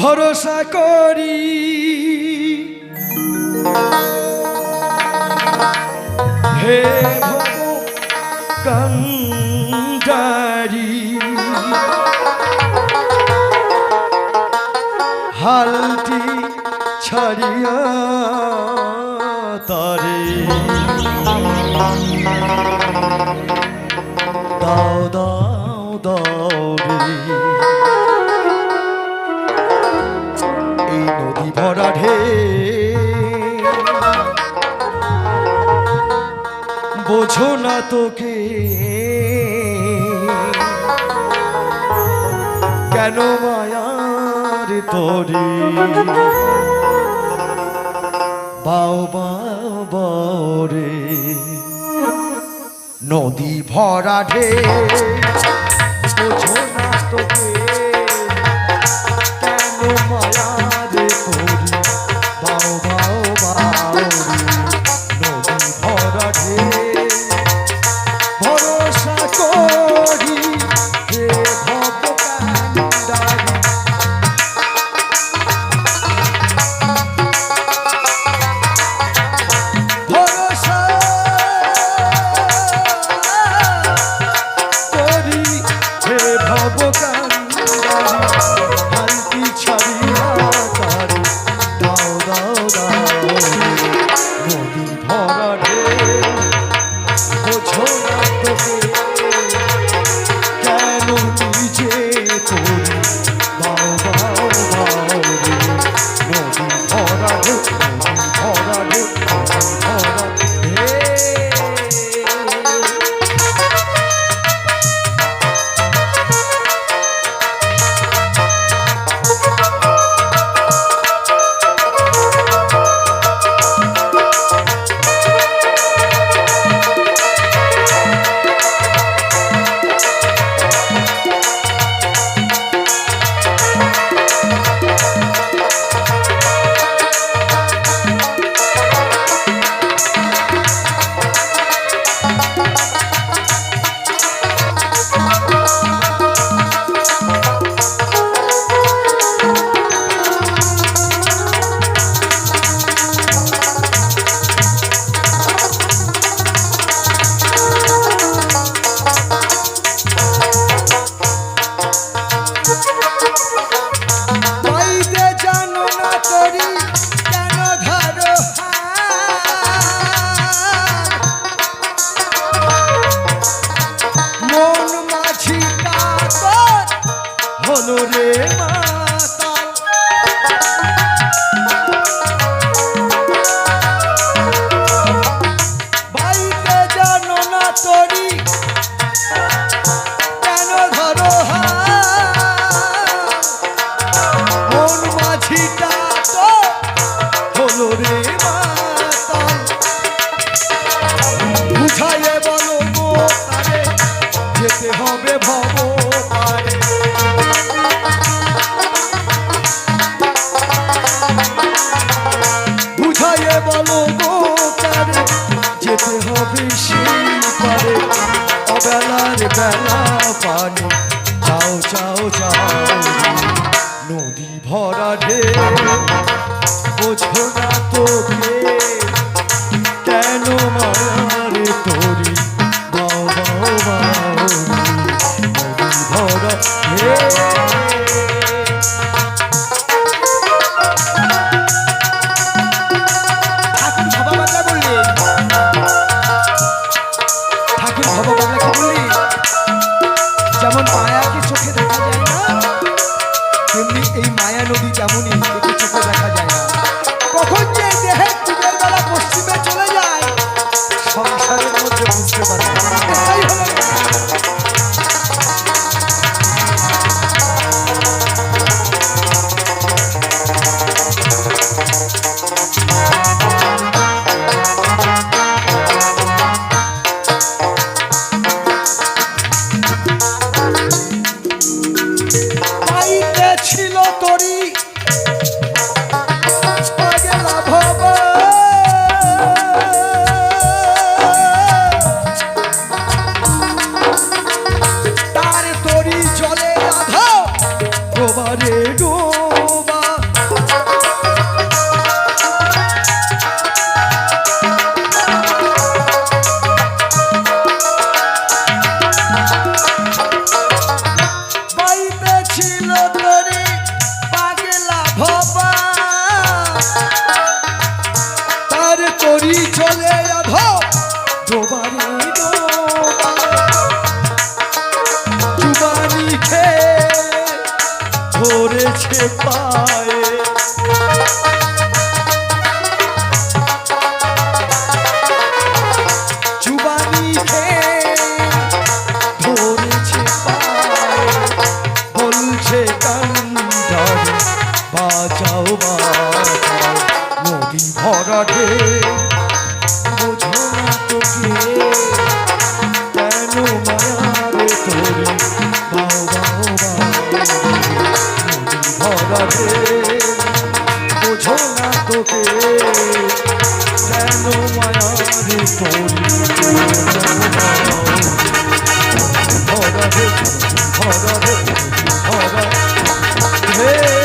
ভরসা করি। হে কান্ডারি হালটি ছাড়িয়া বোঝো না তোকে। কেন মায়ার তরি? বাও বাও রে। নদী ভরা ঢে বোঝো যেতে হবে পারে। অবেলার বেলা পানি। নদী ভরা ঢে বোঝো না তো কেন মার Chamonix. নদী ভরাটে বোঝো না তোকে, কেন মায়ারে তোরে বাও বাও নদী ভরাটে বোঝো না তোকে, কেন মায়ারে তোরে ভরাটে ভরাটে ভরাটে হে